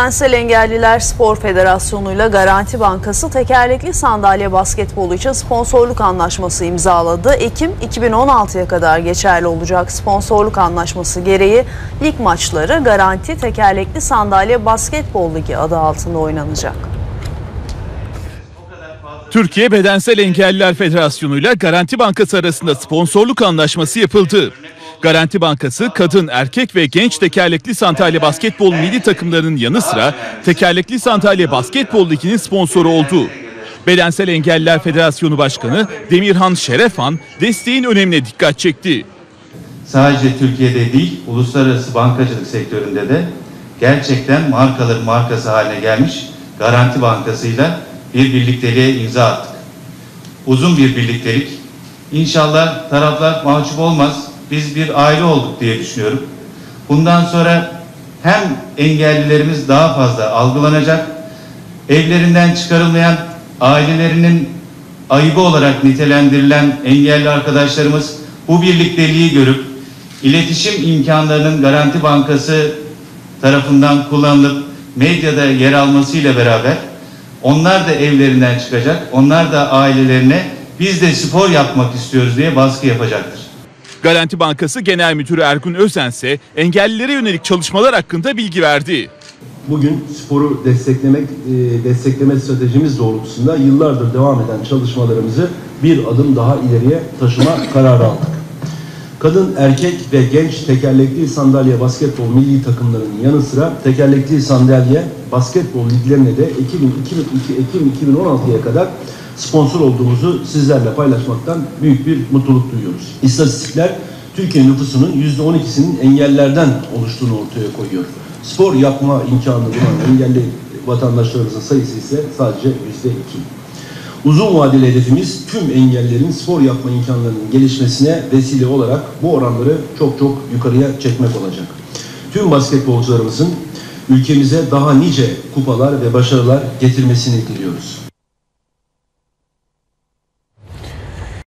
Bedensel Engelliler Spor Federasyonu ile Garanti Bankası tekerlekli sandalye basketbolu için sponsorluk anlaşması imzaladı. Ekim 2016'ya kadar geçerli olacak sponsorluk anlaşması gereği lig maçları Garanti Tekerlekli Sandalye Basketbol Ligi adı altında oynanacak. Türkiye Bedensel Engelliler Federasyonu ile Garanti Bankası arasında sponsorluk anlaşması yapıldı. Garanti Bankası kadın, erkek ve genç tekerlekli sandalye basketbol milli takımlarının yanı sıra tekerlekli sandalye basketbol liginin sponsoru oldu. Bedensel Engelliler Federasyonu Başkanı Demirhan Şerefan desteğin önemine dikkat çekti. sadece Türkiye'de değil, uluslararası bankacılık sektöründe de gerçekten markaların markası haline gelmiş Garanti Bankası'yla bir birlikteliğe imza attık. Uzun bir birliktelik. İnşallah taraflar mahcup olmaz. Biz bir aile olduk diye düşünüyorum. Bundan sonra hem engellilerimiz daha fazla algılanacak, evlerinden çıkarılmayan ailelerinin ayıbı olarak nitelendirilen engelli arkadaşlarımız bu birlikteliği görüp iletişim imkanlarının Garanti Bankası tarafından kullanılıp medyada yer almasıyla beraber onlar da evlerinden çıkacak, onlar da ailelerine biz de spor yapmak istiyoruz diye baskı yapacaktır. Garanti Bankası Genel Müdürü Ergun Özen ise engellilere yönelik çalışmalar hakkında bilgi verdi. Bugün sporu desteklemek, e, destekleme stratejimiz doğrultusunda yıllardır devam eden çalışmalarımızı bir adım daha ileriye taşıma kararı aldık. Kadın, erkek ve genç tekerlekli sandalye basketbol milli takımlarının yanı sıra tekerlekli sandalye basketbol liglerine de Ekim, 2002, Ekim 2016'ya kadar sponsor olduğumuzu sizlerle paylaşmaktan büyük bir mutluluk duyuyoruz. İstatistikler Türkiye nüfusunun %12'sinin engellerden oluştuğunu ortaya koyuyor. Spor yapma imkanı bulan engelli vatandaşlarımızın sayısı ise sadece %2. Uzun vadeli hedefimiz tüm engellerin spor yapma imkanlarının gelişmesine vesile olarak bu oranları çok çok yukarıya çekmek olacak. Tüm basketbolcularımızın ülkemize daha nice kupalar ve başarılar getirmesini diliyoruz.